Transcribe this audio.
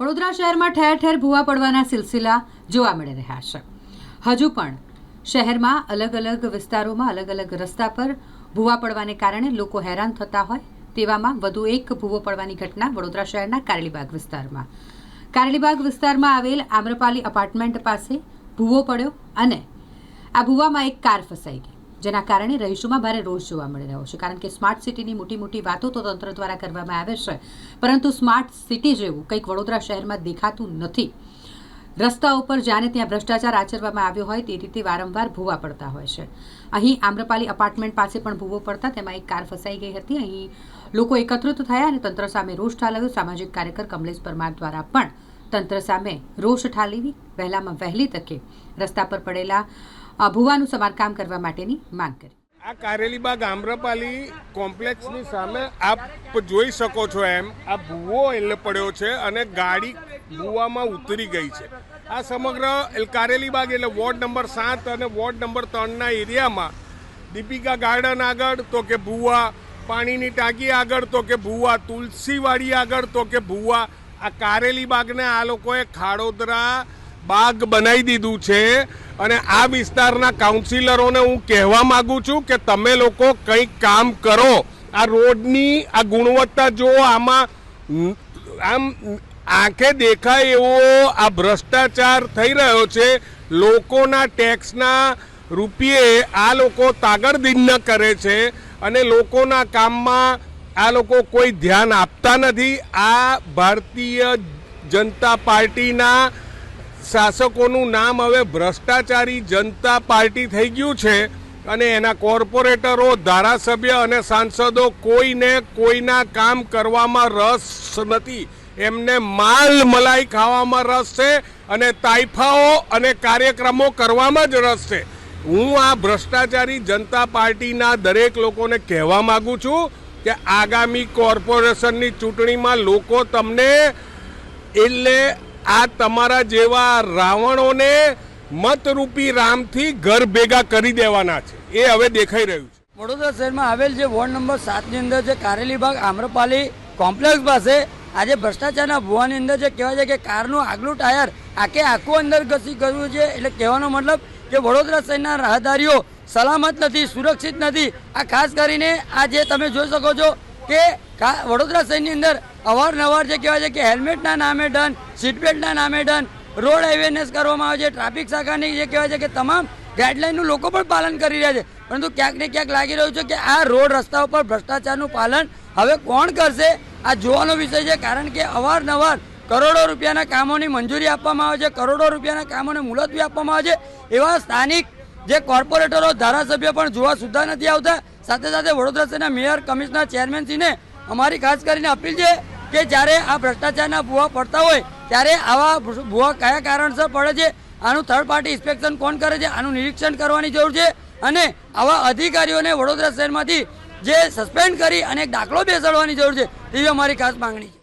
વડોદરા શહેરમાં ઠેર ઠેર ભૂવા પડવાના સિલસિલા જોવા મળી રહ્યા છે. હજુ પણ શહેરમાં અલગ અલગ વિસ્તારોમાં અલગ અલગ રસ્તા પર ભૂવા પડવાને કારણે લોકો હેરાન થતા હોય તેવામાં વધુ એક ભૂવો પડવાની ઘટના વડોદરા શહેરના કારેલીબાગ વિસ્તારમાં. કારેલીબાગ વિસ્તારમાં આવેલ આમ્રપાલી અપાર્ટમેન્ટ પાસે ભૂવો પડ્યો અને આ ભૂવામાં એક કાર ફસાઈ ગઈ. જેના કારણે રહીશોમાં ભારે રોષ જોવા મળી રહ્યો છે. કારણ કે સ્માર્ટ સિટીની મોટી મોટી વાતો તો તંત્ર દ્વારા કરવામાં આવે છે, પરંતુ સ્માર્ટ સિટી જેવું કંઈક વડોદરા શહેરમાં દેખાતું નથી. રસ્તા ઉપર જ્યાં ત્યાં ભ્રષ્ટાચાર આચરવામાં આવ્યો હોય તે રીતે વારંવાર ભૂવા પડતા હોય છે. અહીં આમ્રપાલી અપાર્ટમેન્ટ પાસે પણ ભૂવો પડતા તેમાં એક કાર ફસાઈ ગઈ હતી. અહીં લોકો એકત્રિત થયા અને તંત્ર સામે રોષ ઠાલવ્યો. સામાજિક કાર્યકર કમલેશ પરમાર દ્વારા પણ તંત્ર સામે રોષ ઠાલવી વહેલામાં વહેલી તકે રસ્તા પર પડેલા ભૂવાનું સમારકામ કરવા માટેની માંગ કરી. આ કારેલીબાગ આમ્રપાલી કોમ્પ્લેક્સની સામે આપ જોઈ શકો છો એમ, આ ભૂવો એટલે પડ્યો છે અને ગાડી ભૂવામાં ઉતરી ગઈ છે. આ સમગ્ર કારેલીબાગ એટલે વોર્ડ નંબર સાત અને વોર્ડ નંબર ત્રણના એરિયામાં દીપિકા ગાર્ડન આગળ તો કે ભૂવા, પાણીની ટાંકી આગળ તો કે ભૂવા, તુલસીવાડી આગળ તો કે ભૂવા, આ કારેલીબાગને આ લોકોએ ખાડોદરા બાગ બનાવી દીધું છે. અને આ વિસ્તારના કાઉન્સિલરોને હું કહેવા માંગુ છું કે તમે લોકો કંઈક કામ કરો. આ રોડની આ ગુણવત્તા જો આમાં આમ આંખે દેખાય એવો આ ભ્રષ્ટાચાર થઈ રહ્યો છે. લોકોના ટેક્સના રૂપિયે આ લોકો તાગડદિન કરે છે અને લોકોના કામમાં આ લોકો કોઈ ધ્યાન આપતા નથી. આ ભારતીય જનતા પાર્ટીના શાસકોનું નામ હવે ભ્રષ્ટાચારી જનતા પાર્ટી થઈ ગયું છે અને એના કોર્પોરેટરો, ધારાસભ્ય અને સાંસદો કોઈને કોઈના કામ કરવામાં રસ નથી. એમને માલ મલાઈ ખાવામાં રસ છે અને તાઇફાઓ અને કાર્યક્રમો કરવામાં જ રસ છે. હું આ ભ્રષ્ટાચારી જનતા પાર્ટીના દરેક લોકોને કહેવા માગું છું કે આગામી કોર્પોરેશનની ચૂંટણીમાં લોકો તમને એટલે આ તમારા જેવા રાવણોને મતરૂપી રામથી ઘર ભેગા કરી દેવાના છે. એ હવે દેખાઈ રહ્યું છે. વડોદરા શહેરમાં આવેલ જે વોર્ડ નંબર સાતની અંદર જે કારેલીબાગ આમ્રપાલી કોમ્પ્લેક્સ પાસે આજે ભ્રષ્ટાચારના ભુવાની અંદર જે કહેવાય છે કે કારનું આગલું ટાયર આખે આખું અંદર ઘસી ગયું છે. એટલે કહેવાનો મતલબ કે વડોદરા શહેરના રાહદારીઓ સલામત નથી, સુરક્ષિત નથી. આ ખાસ કરીને આ જે તમે જોઈ શકો છો કે વડોદરા શહેરની અંદર અવારનવાર જે કહેવાય છે કે હેલ્મેટના નામે ડન, સીટબેલ્ટના નામે ડન, રોડ અવેરનેસ કરવામાં આવે છે, ટ્રાફિક શાખાની જે કહેવાય છે કે તમામ ગાઈડલાઇનનું લોકો પણ પાલન કરી રહ્યા છે. પરંતુ ક્યાંક ને ક્યાંક લાગી રહ્યું છે કે આ રોડ રસ્તા ઉપર ભ્રષ્ટાચારનું પાલન હવે કોણ કરશે? આ જોવાનો વિષય છે, કારણ કે અવારનવાર કરોડો રૂપિયાના કામોની મંજૂરી આપવામાં આવે છે, કરોડો રૂપિયાના કામોને મુલતવી આપવામાં આવે છે. એવા સ્થાનિક જે કોર્પોરેટરો, ધારાસભ્ય પણ જોવા સુદ્ધા નથી આવતા. સાથે સાથે વડોદરા શહેરના મેયર, કમિશનર ચેરમેનશ્રીને અમારી ખાસ કરીને અપીલ છે કે જ્યારે આ ભ્રષ્ટાચારના ભૂવા પડતા હોય, ત્યારે આવા ભૂવા કયા કારણસર પડે છે? આનું થર્ડ પાર્ટી ઇન્સ્પેક્શન કોણ કરે છે? આનું નિરીક્ષણ કરવાની જરૂર છે? અને આવા અધિકારીઓને વડોદરા શહેરમાંથી જે સસ્પેન્ડ કરી અને દાખલો બેસાડવાની જરૂર છે, તેવી અમારી ખાસ માંગણી છે.